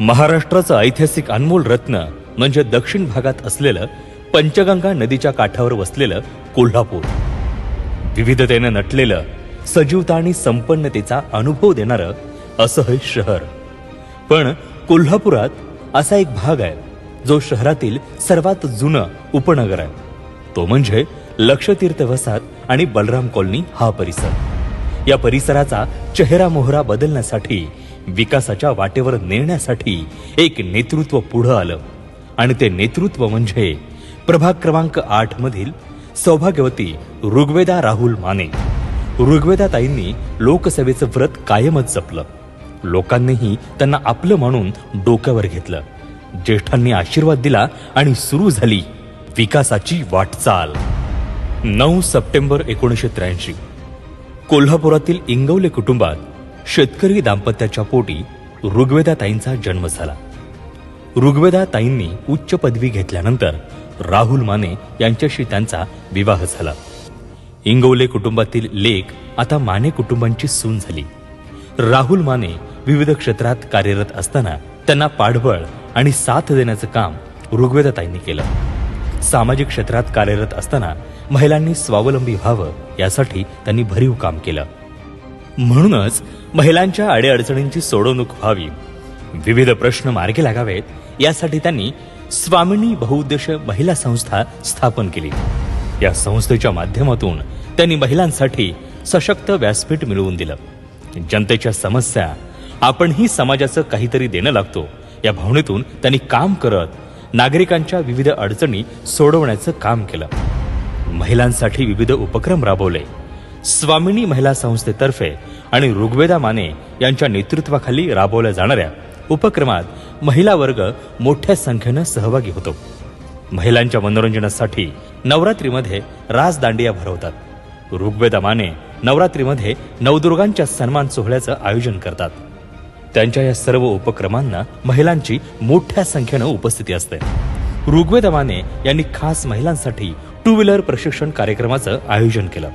महाराष्ट्राचं ऐतिहासिक अनमोल रत्न म्हणजे दक्षिण भागात असलेलं पंचगंगा नदीच्या काठावर वसलेलं कोल्हापूर. विविधतेनं नटलेलं सजीवता आणि संपन्नतेचा अनुभव देणारं असं हे शहर. पण कोल्हापुरात असा एक भाग आहे जो शहरातील सर्वात जुनं उपनगर आहे. तो म्हणजे लक्षतीर्थ वसाहत आणि बलराम कॉलनी हा परिसर. या परिसराचा चेहरा मोहरा बदलण्यासाठी विकासाच्या वाटेवर नेण्यासाठी एक नेतृत्व पुढं आलं. आणि ते नेतृत्व म्हणजे प्रभाग क्रमांक आठ मधील सौभाग्यवती ऋग्वेदा राहुल माने. ऋग्वेदा ताईंनी लोकसेवेचं व्रत कायमच जपलं. लोकांनीही त्यांना आपलं म्हणून डोक्यावर घेतलं. ज्येष्ठांनी आशीर्वाद दिला आणि सुरू झाली विकासाची वाटचाल. नऊ सप्टेंबर एकोणीसशे त्र्याऐंशी. कोल्हापुरातील इंगवले कुटुंबात शेतकरी दाम्पत्याच्या पोटी ऋग्वेदाताईंचा जन्म झाला. ऋग्वेदाताईंनी उच्च पदवी घेतल्यानंतर राहुल माने यांच्याशी त्यांचा विवाह झाला. इंगवले कुटुंबातील लेख आता माने कुटुंबांची सून झाली. राहुल माने विविध क्षेत्रात कार्यरत असताना त्यांना पाठबळ आणि साथ देण्याचं काम ऋग्वेदाताईंनी केलं. सामाजिक क्षेत्रात कार्यरत असताना महिलांनी स्वावलंबी व्हावं यासाठी त्यांनी भरीव काम केलं. म्हणूनच महिलांच्या अडीअडचणींची सोडवणूक व्हावी. विविध प्रश्न मार्गी लागावेत यासाठी त्यांनी स्वामिनी बहुउद्देश महिला संस्था स्थापन केली. या संस्थेच्या माध्यमातून त्यांनी महिलांसाठी सशक्त व्यासपीठ मिळवून दिलं. जनतेच्या समस्या आपणही समाजाचं काहीतरी देणं लागतो या भावनेतून त्यांनी काम करत नागरिकांच्या विविध अडचणी सोडवण्याचं काम केलं. महिलांसाठी विविध उपक्रम राबवले. स्वामिनी महिला संस्थेतर्फे आणि ऋग्वेदा माने यांच्या नेतृत्वाखाली राबवल्या जाणाऱ्या उपक्रमात महिला वर्ग मोठ्या संख्येनं सहभागी होतो. महिलांच्या मनोरंजनासाठी नवरात्रीमध्ये राजदांडिया भरवतात. ऋग्वेदा माने नवरात्रीमध्ये नवदुर्गांच्या सन्मान सोहळ्याचं आयोजन करतात. त्यांच्या या सर्व उपक्रमांना महिलांची मोठ्या संख्येनं उपस्थिती असते. ऋग्वेदा माने यांनी खास महिलांसाठी टू व्हीलर प्रशिक्षण कार्यक्रमाचं आयोजन केलं.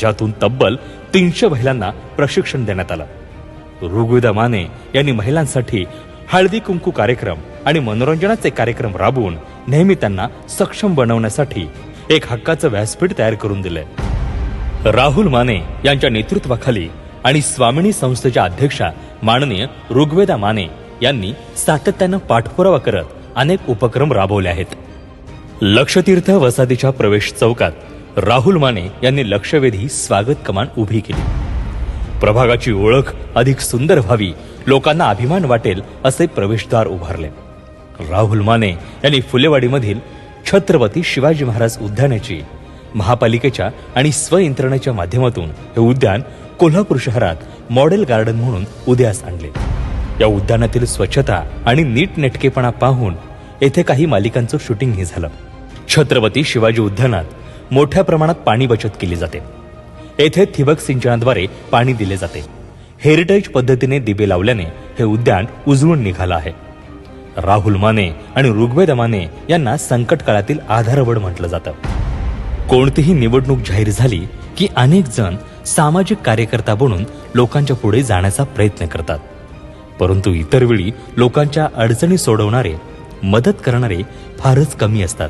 ज्यातून तब्बल तीनशे महिलांना प्रशिक्षण देण्यात आलं. ऋग्वेदा माने यांनी महिलांसाठी हळदी कुंकू कार्यक्रम आणि मनोरंजनाचे कार्यक्रम राबवून नेहमी त्यांना सक्षम बनवण्यासाठी एक हक्काचं व्यासपीठ तयार करून दिलंय राहुल माने यांच्या नेतृत्वाखाली आणि स्वामिनी संस्थेच्या अध्यक्षा माननीय ऋग्वेदा माने यांनी सातत्यानं पाठपुरावा करत अनेक उपक्रम राबवले आहेत. लक्षतीर्थ वसाहतीच्या प्रवेश चौकात राहुल माने यांनी लक्षवेधी स्वागत कमान उभी केली. प्रभागाची ओळख अधिक सुंदर व्हावी लोकांना अभिमान वाटेल असे प्रवेशद्वार उभारले. राहुल माने यांनी फुलेवाडीमधील छत्रपती शिवाजी महाराज उद्यानाची महापालिकेच्या आणि स्वयंत्रणेच्या माध्यमातून हे उद्यान कोल्हापूर शहरात मॉडेल गार्डन म्हणून उदयास आणले. या उद्यानातील स्वच्छता आणि नीटनेटकेपणा पाहून येथे काही मालिकांचं शूटिंगही झालं. छत्रपती शिवाजी उद्यानात मोठ्या प्रमाणात पाणी बचत केली जाते. येथे ठिबक सिंचनाद्वारे पाणी दिले जाते. हेरिटेज पद्धतीने दिवे लावल्याने हे उद्यान उजळून निघालं आहे. राहुल माने आणि ऋग्वेद माने यांना संकट काळातील आधारवड म्हटलं जातं. कोणतीही निवडणूक जाहीर झाली की अनेक जण सामाजिक कार्यकर्ता बनून लोकांच्या पुढे जाण्याचा प्रयत्न करतात. परंतु इतर वेळी लोकांच्या अडचणी सोडवणारे मदत करणारे फारच कमी असतात.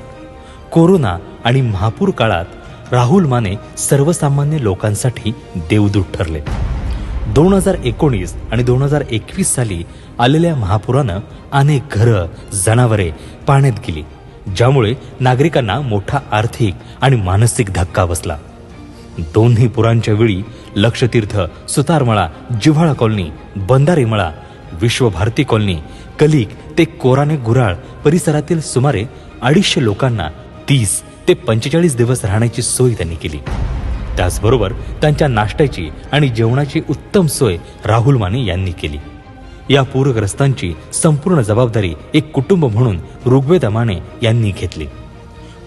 कोरोना आणि महापूर काळात राहुल माने सर्वसामान्य लोकांसाठी देवदूत ठरले. दोन हजार एकोणीस आणि दोन हजार एकवीस साली आलेल्या महापुरानं अनेक घरं जनावरे पाण्यात गेली ज्यामुळे नागरिकांना मोठा आर्थिक आणि मानसिक धक्का बसला. दोन्ही पुरांच्या वेळी लक्षतीर्थ सुतारमळा जिव्हाळा कॉलनी बंधारेमळा विश्वभारती कॉलनी कलिक ते कोराने गुराळ परिसरातील सुमारे अडीचशे लोकांना तीस ते पंचेचाळीस दिवस राहण्याची सोय त्यांनी केली. त्याचबरोबर त्यांच्या नाश्त्याची आणि जेवणाची उत्तम सोय राहुल माने यांनी केली. या पूरग्रस्तांची संपूर्ण जबाबदारी एक कुटुंब म्हणून ऋग्वेद माने यांनी घेतली.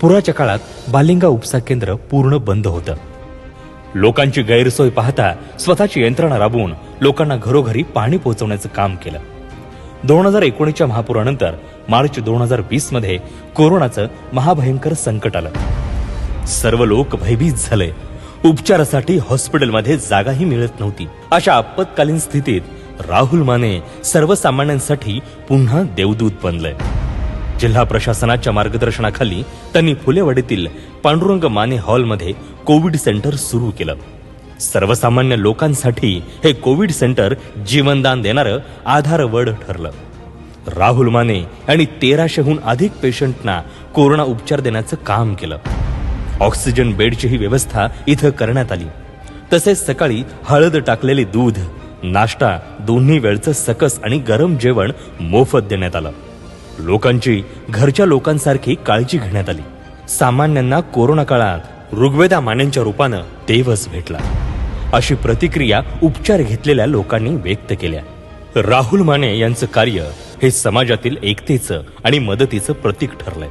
पुराच्या काळात बालिंगा उपसा केंद्र पूर्ण बंद होतं. लोकांची गैरसोय पाहता स्वतःची यंत्रणा राबवून लोकांना घरोघरी पाणी पोहोचवण्याचं काम केलं. दोन हजार एकोणीसच्या महापुरानंतर मार्च दोन हजार वीसमध्ये कोरोनाचं महाभयंकर संकट आलं. सर्व लोक भयभीत झाले. उपचारासाठी हॉस्पिटलमध्ये जागाही मिळत नव्हती. अशा आपत्कालीन स्थितीत राहुल माने सर्वसामान्यांसाठी पुन्हा देवदूत बनलंय जिल्हा प्रशासनाच्या मार्गदर्शनाखाली त्यांनी फुलेवाडीतील पांडुरंग माने हॉलमध्ये कोविड सेंटर सुरू केलं. सर्वसामान्य लोकांसाठी हे कोविड सेंटर जीवनदान देणारं आधारवड ठरलं. राहुल माने यांनी तेराशेहून अधिक पेशंटना कोरोना उपचार देण्याचं काम केलं. ऑक्सिजन बेडचीही व्यवस्था इथं करण्यात आली. तसेच सकाळी हळद टाकलेले दूध नाश्ता दोन्ही वेळचं सकस आणि गरम जेवण मोफत देण्यात आलं. लोकांची घरच्या लोकांसारखी काळजी घेण्यात आली. सामान्यांना कोरोना काळात ऋग्वेदा मानेंच्या रूपानं देवच भेटला. अशी प्रतिक्रिया उपचार घेतलेल्या लोकांनी व्यक्त केल्या. राहुल माने यांचं कार्य हे समाजातील एकतेचं आणि मदतीचं प्रतीक ठरलंय.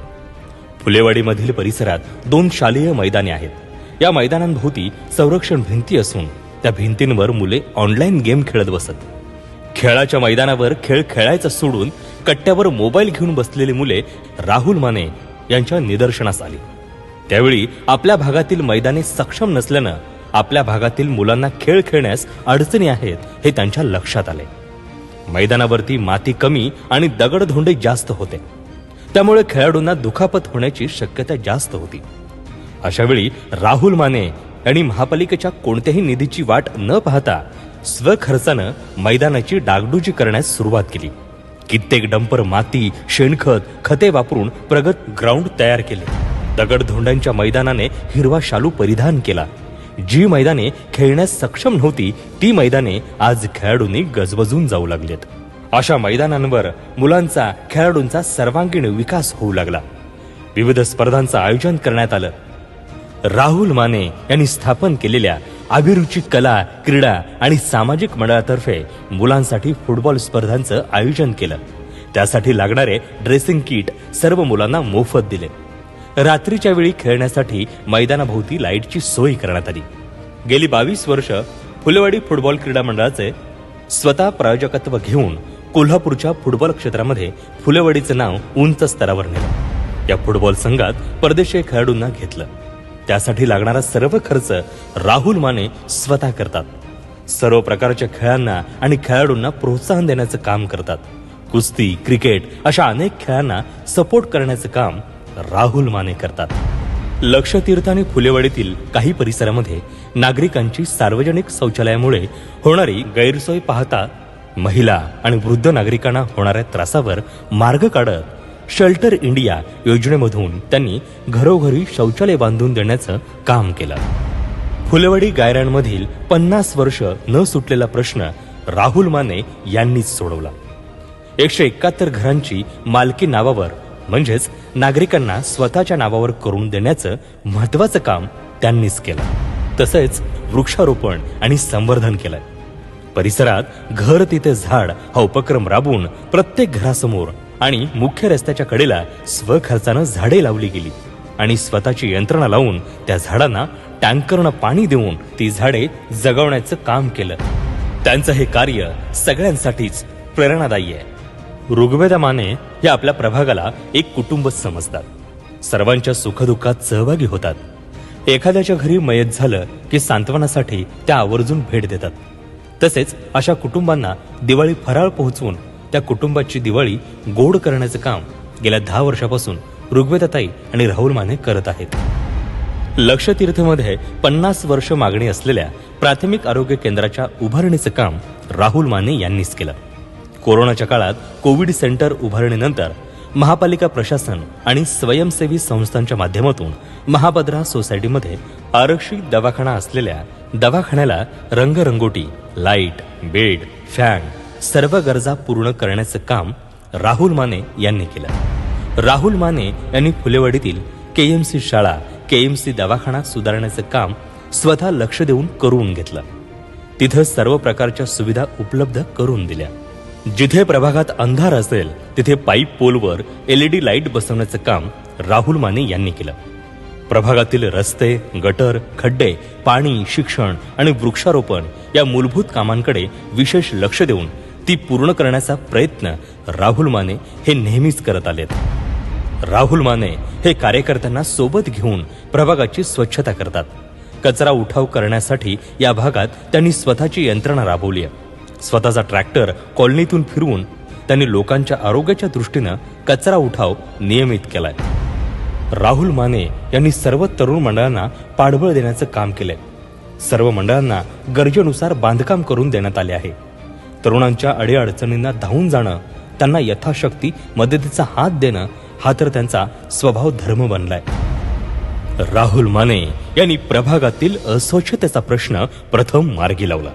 फुलेवाडीमधील परिसरात दोन शालेय मैदाने आहेत. या मैदानांभोवती संरक्षण भिंती असून त्या भिंतींवर मुले ऑनलाईन गेम खेळत बसत. खेळाच्या मैदानावर खेळ खेळायचा सोडून कट्ट्यावर मोबाईल घेऊन बसलेली मुले राहुल माने यांच्या निदर्शनास आली. त्यावेळी आपल्या भागातील मैदाने सक्षम नसल्यानं आपल्या भागातील मुलांना खेळ खेळण्यास अडचणी आहेत हे त्यांच्या लक्षात आले. मैदानावरती माती कमी आणि दगडधोंडे जास्त होते. त्यामुळे खेळाडूंना दुखापत होण्याची शक्यता जास्त होती. अशावेळी राहुल माने यांनी महापालिकेच्या कोणत्याही निधीची वाट न पाहता स्वखर्चानं मैदानाची डागडुजी करण्यास सुरुवात केली. कित्येक डंपर माती शेणखत खते वापरून प्रगत ग्राउंड तयार केले. दगडधोंड्यांच्या मैदानाने हिरवा शालू परिधान केला. जी मैदाने खेळण्यास सक्षम नव्हती ती मैदाने आज खेळाडूंनी गजबजून जाऊ लागलेत. अशा मैदानांवर मुलांचा खेळाडूंचा सर्वांगीण विकास होऊ लागला. विविध स्पर्धांचं आयोजन करण्यात आलं. राहुल माने यांनी स्थापन केलेल्या अभिरुची कला क्रीडा आणि सामाजिक मंडळातर्फे मुलांसाठी फुटबॉल स्पर्धांचं आयोजन केलं. त्यासाठी लागणारे ड्रेसिंग किट सर्व मुलांना मोफत दिले. रात्रीच्या वेळी खेळण्यासाठी मैदानाभोवती लाईटची सोय करण्यात आली. गेली बावीस वर्ष फुलवाडी फुटबॉल क्रीडा मंडळाचे स्वतः प्रायोजकत्व घेऊन कोल्हापूरच्या फुटबॉल क्षेत्रामध्ये फुलेवाडीचं नाव उंच स्तरावर नेलं. या फुटबॉल संघात परदेशी खेळाडूंना घेतलं. त्यासाठी लागणारा सर्व खर्च राहुल माने स्वतः करतात. सर्व प्रकारच्या खेळांना आणि खेळाडूंना प्रोत्साहन देण्याचं काम करतात. कुस्ती क्रिकेट अशा अनेक खेळांना सपोर्ट करण्याचं काम राहुल माने करतात. लक्षतीर्थ आणि फुलेवाडीतील काही परिसरामध्ये नागरिकांची सार्वजनिक शौचालयामुळे होणारी गैरसोय पाहता महिला आणि वृद्ध नागरिकांना होणाऱ्या त्रासावर मार्ग काढत शेल्टर इंडिया योजनेमधून त्यांनी घरोघरी शौचालय बांधून देण्याचं काम केलं. फुलवाडी गायरांमधील पन्नास वर्ष न सुटलेला प्रश्न राहुल माने यांनीच सोडवला. एकशे एकाहत्तर घरांची मालकी नावावर म्हणजेच नागरिकांना स्वतःच्या नावावर करून देण्याचं महत्वाचं काम त्यांनीच केलं. तसेच वृक्षारोपण आणि संवर्धन केलंय परिसरात घर तिथे झाड हा उपक्रम राबवून प्रत्येक घरासमोर आणि मुख्य रस्त्याच्या कडेला स्वखर्चानं झाडे लावली गेली आणि स्वतःची यंत्रणा लावून त्या झाडांना टँकरनं पाणी देऊन ती झाडे जगवण्याचं काम केलं. त्यांचं हे कार्य सगळ्यांसाठीच प्रेरणादायी आहे. ऋग्वेदा माने या आपल्या प्रभागाला एक कुटुंबच समजतात. सर्वांच्या सुखदुःखात सहभागी होतात. एखाद्याच्या घरी मयत झालं की सांत्वनासाठी त्या आवर्जून भेट देतात. तसेच अशा कुटुंबांना दिवाळी फराळ पोहोचवून त्या कुटुंबाची दिवाळी गोड करण्याचं काम गेल्या दहा वर्षापासून ऋग्वेदाताई आणि राहुल माने करत आहेत. लक्षतीर्थमध्ये पन्नास वर्ष मागणी असलेल्या प्राथमिक आरोग्य केंद्राच्या उभारणीचं काम राहुल माने यांनीच केलं. कोरोनाच्या काळात कोविड सेंटर उभारणीनंतर महापालिका प्रशासन आणि स्वयंसेवी संस्थांच्या माध्यमातून महाभद्रा सोसायटीमध्ये आरक्षित दवाखाना असलेल्या दवाखान्याला रंगरंगोटी लाइट बेड फॅन सर्व गरजा पूर्ण करण्याचं काम राहुल माने यांनी केलं. राहुल माने यांनी फुलेवाडीतील सी शाळा के एम सी दवाखाना सुधारण्याचं काम स्वतः लक्ष देऊन करून घेतलं. तिथं सर्व प्रकारच्या सुविधा उपलब्ध करून दिल्या. जिथे प्रभागात अंधार असेल तिथे पाईप पोलवर एलईडी लाइट बसवण्याचं काम राहुल माने यांनी केलं. प्रभागातील रस्ते गटर खड्डे पाणी शिक्षण आणि वृक्षारोपण या मूलभूत कामांकडे विशेष लक्ष देऊन ती पूर्ण करण्याचा प्रयत्न राहुल माने हे नेहमीच करत आलेत. राहुल माने हे कार्यकर्त्यांना सोबत घेऊन प्रभागाची स्वच्छता करतात. कचरा उठाव करण्यासाठी या भागात त्यांनी स्वतःची यंत्रणा राबवली आहे. स्वतःचा ट्रॅक्टर कॉलनीतून फिरवून त्यांनी लोकांच्या आरोग्याच्या दृष्टीनं कचरा उठाव नियमित केलाय. राहुल माने यांनी सर्व तरुण मंडळांना पाठबळ देण्याचं काम केलंय. सर्व मंडळांना गरजेनुसार बांधकाम करून देण्यात आले आहे. तरुणांच्या अडीअडचणींना धावून जाणं त्यांना यथाशक्ती मदतीचा हात देणं हा तर त्यांचा स्वभाव धर्म बनलाय. राहुल माने यांनी प्रभागातील अस्वच्छतेचा प्रश्न प्रथम मार्गी लावला.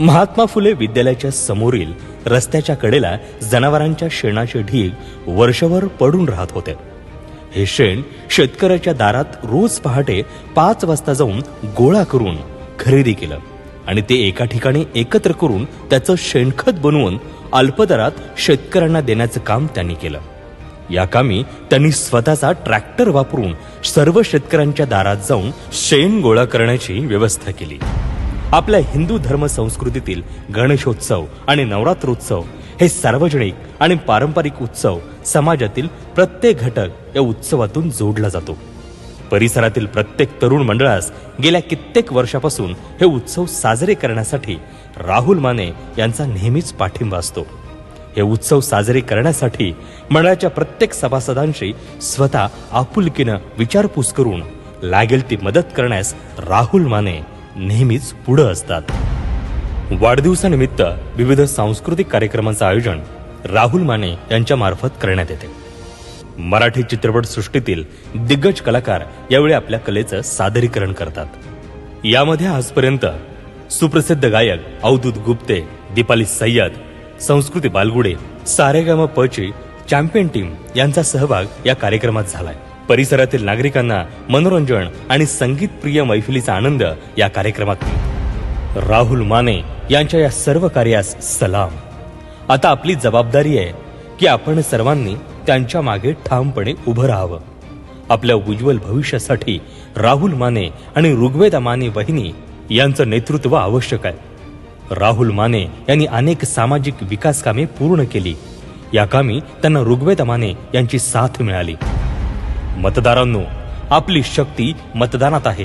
महात्मा फुले विद्यालयाच्या समोरील रस्त्याच्या कडेला जनावरांच्या शेणाचे ढीग वर्षभर पडून राहत होते. हे शेण शेतकऱ्याच्या दारात रोज पहाटे पाच वाजता जाऊन गोळा करून खरेदी केलं आणि ते एका ठिकाणी एकत्र करून त्याचं शेणखत बनवून अल्पदरात शेतकऱ्यांना देण्याचं काम त्यांनी केलं. या कामी त्यांनी स्वतःचा ट्रॅक्टर वापरून सर्व शेतकऱ्यांच्या दारात जाऊन शेण गोळा करण्याची व्यवस्था केली. आपल्या हिंदू धर्म संस्कृतीतील गणेशोत्सव आणि नवरात्रोत्सव हे सार्वजनिक आणि पारंपरिक उत्सव समाजातील प्रत्येक घटक या उत्सवातून जोडला जातो. परिसरातील प्रत्येक तरुण मंडळास गेल्या कित्येक वर्षापासून हे उत्सव साजरे करण्यासाठी राहुल माने यांचा नेहमीच पाठिंबा असतो. हे उत्सव साजरे करण्यासाठी मंडळाच्या प्रत्येक सभासदांशी स्वतः आपुलकीनं विचारपूस करून लागेल ती मदत करण्यास राहुल माने नेहमीच पुढं असतात. वाढदिवसानिमित्त विविध सांस्कृतिक कार्यक्रमांचं आयोजन राहुल माने यांच्या मार्फत करण्यात येते. मराठी चित्रपट सृष्टीतील दिग्गज कलाकार यावेळी आपल्या कलेचं सादरीकरण करतात. यामध्ये आजपर्यंत सुप्रसिद्ध गायक अवधूत गुप्ते दीपाली सय्यद संस्कृती बालगुडे सारेगाम पची चॅम्पियन टीम यांचा सहभाग या कार्यक्रमात झालाय. परिसरातील नागरिकांना मनोरंजन आणि संगीत प्रिय मैफिलीचा आनंद या कार्यक्रमात. राहुल माने यांच्या या सर्व कार्यास सलाम. आता आपली जबाबदारी आहे की आपण सर्वांनी त्यांच्या मागे ठामपणे उभं राहावं. आपल्या उज्ज्वल भविष्यासाठी राहुल माने आणि ऋग्वेदा माने वहिनी यांचं नेतृत्व आवश्यक आहे. राहुल माने यांनी अनेक सामाजिक विकास कामे पूर्ण केली. या कामी त्यांना ऋग्वेदा माने यांची साथ मिळाली. मतदारांनो आपली शक्ती मतदानात आहे.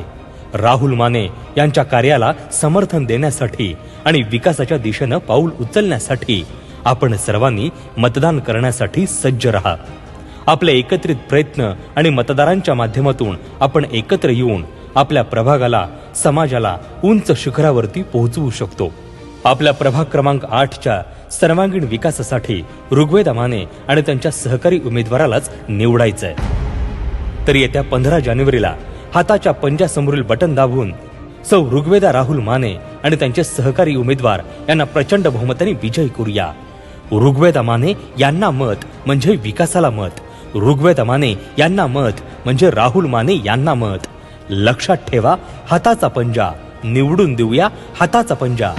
राहुल माने यांच्या कार्याला समर्थन देण्यासाठी आणि विकासाच्या दिशेनं पाऊल उचलण्यासाठी आपण सर्वांनी मतदान करण्यासाठी सज्ज रहा. आपले एकत्रित प्रयत्न आणि मतदारांच्या माध्यमातून आपण एकत्र येऊन आपल्या प्रभागाला समाजाला उंच शिखरावरती पोहोचवू शकतो. आपल्या प्रभाग क्रमांक आठच्या सर्वांगीण विकासासाठी ऋग्वेदा माने आणि त्यांच्या सहकारी उमेदवारालाच निवडायचंय. तर येत्या पंधरा जानेवारीला हाताच्या पंजासमोरील बटन दाबून सौ ऋग्वेदा राहुल माने आणि त्यांचे सहकारी उमेदवार यांना प्रचंड बहुमताने विजयी करूया. ऋग्वेदा माने यांना मत म्हणजे विकासाला मत. ऋग्वेदा माने यांना मत म्हणजे राहुल माने यांना मत. लक्षात ठेवा हाताचा पंजा. निवडून देऊया हाताचा पंजा.